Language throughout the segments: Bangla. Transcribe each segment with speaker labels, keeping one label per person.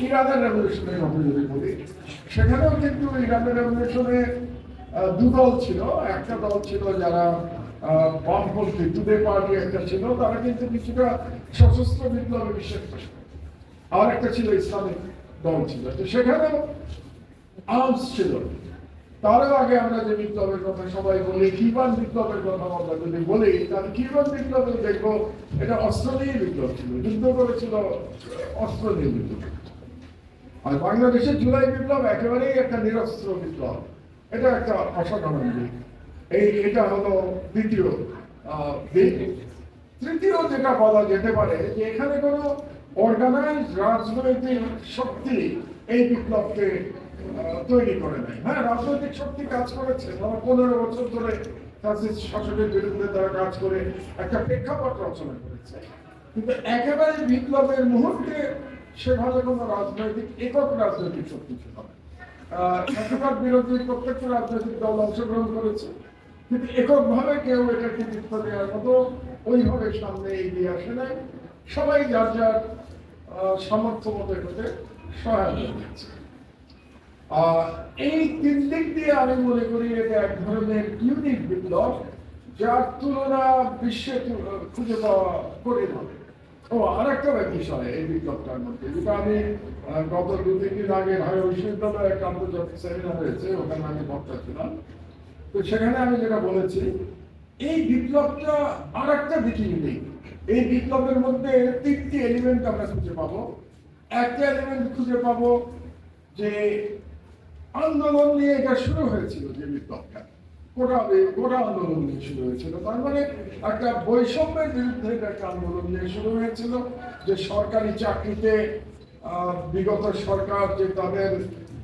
Speaker 1: ইরানের রেভলিউশনের কথা যদি বলি সেখানেও কিন্তু ইরানের রেভলিউশনে আহ, দুদল ছিল। একটা দল ছিল যারা বামপন্থী টুডে পার্টি একটা ছিল তারা কিন্তু কিছুটা সশস্ত্র বিপ্লবে বিশ্বাস করত আর একটা ছিল ইসলামিক দল ছিল। তো সেখানেও আর্মস ছিল। তারও আগে আমরা যে বিপ্লবের কথা সবাই বলি কিউবান বিপ্লবের কথা আমরা যদি বলি, তাহলে কিউবান বিপ্লবে দেখব? এটা অস্ত্র নিয়ে বিপ্লব ছিল, যুদ্ধ করেছিল, অস্ত্র নিয়ে বিপ্লব। আর বাংলাদেশের জুলাই বিপ্লব একেবারেই একটা নিরস্ত্র বিপ্লব। এটা একটা অসাধারণ দিক। এই, এটা হলো দ্বিতীয় দিক। তৃতীয় যেটা বলা যেতে পারে যে এখানে কোনো অর্গানাইজ রাজনৈতিক শক্তি এই বিপ্লবকে তৈরি করে নাই। হ্যাঁ রাজনৈতিক শক্তি কাজ করেছে। তারা পনেরো বছর ধরে ফ্যাসিস্ট শাসকের বিরুদ্ধে তারা কাজ করে একটা প্রেক্ষাপট রচনা করেছে। কিন্তু একেবারে বিপ্লবের মুহূর্তে সেভাবে কোনো রাজনৈতিক একক রাজনৈতিক শক্তি ছিল একেবারে বিরোধী প্রত্যেকটা রাজনৈতিক দল অংশগ্রহণ করেছে। কিন্তু এককভাবে কেউ এটা কৃতিত্ব দেওয়ার মতো ওইভাবে সামনে এগিয়ে আসে নাই। সবাই যার যার সামর্থ্য মতো এটাতে সহায়তা আহ, এই তিন দিক দিয়ে আমি মনে করি এটা এক ধরনের ইউনিক বিপ্লব, যার তুলনা বিশ্বে খুঁজে পাওয়া কঠিন হবে। ও আর একটা বিষয় এই বিপ্লবটার মধ্যে, যেটা আমি গত দু তিন আগে ঢাকা বিশ্ববিদ্যালয়ে একটা আন্তর্জাতিক সেমিনার হয়েছে, ওখানে আমি বক্তা ছিলাম। তো সেখানে আমি যেটা বলেছি, এই বিপ্লবটা আর একটা দিকে ইউনিক এই বিপ্লবের মধ্যে তিনটি এলিমেন্ট আমরা খুঁজে পাবো। একটা এলিমেন্ট খুঁজে পাবো যে আন্দোলন নিয়ে এটা শুরু হয়েছিল যে বিপ্লবটা। গোটা গোটা আন্দোলন নিয়ে শুরু হয়েছিল। তার মানে একটা বৈষম্যের বিরুদ্ধে একটা আন্দোলন নিয়ে শুরু হয়েছিল, যে সরকারি চাকরিতে বিগত সরকার যে তাদের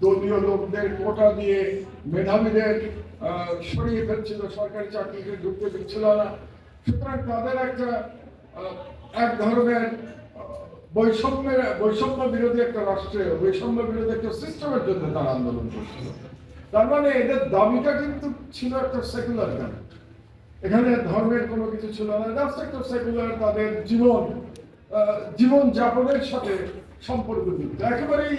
Speaker 1: দলীয় লোকদের কোটা দিয়ে মেধাবীদের সরিয়ে ফেলছিল, সরকারি চাকরিতে ঢুকতে দিচ্ছিল না। সুতরাং তাদের একটা এক ধরনের বৈষম্যের বৈষম্য বিরোধী একটা রাষ্ট্রে বৈষম্য বিরোধী একটা সিস্টেমের জন্য তারা আন্দোলন করছিল। তার মানে এদের দাবিটা কিন্তু ছিল একটা সেকুলার দাবি এখানে ধর্মের কোনো কিছু ছিল না জাস্ট একটা সেকুলার তাদের জীবন জীবন যাপনের সাথে সম্পর্কযুক্ত একেবারেই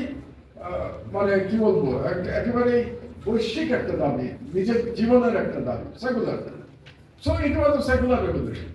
Speaker 1: আহ, মানে কি বলব এক- একেবারেই বৈশ্বিক একটা দাবি নিজের জীবনের একটা দাবি secular so it was secular revolution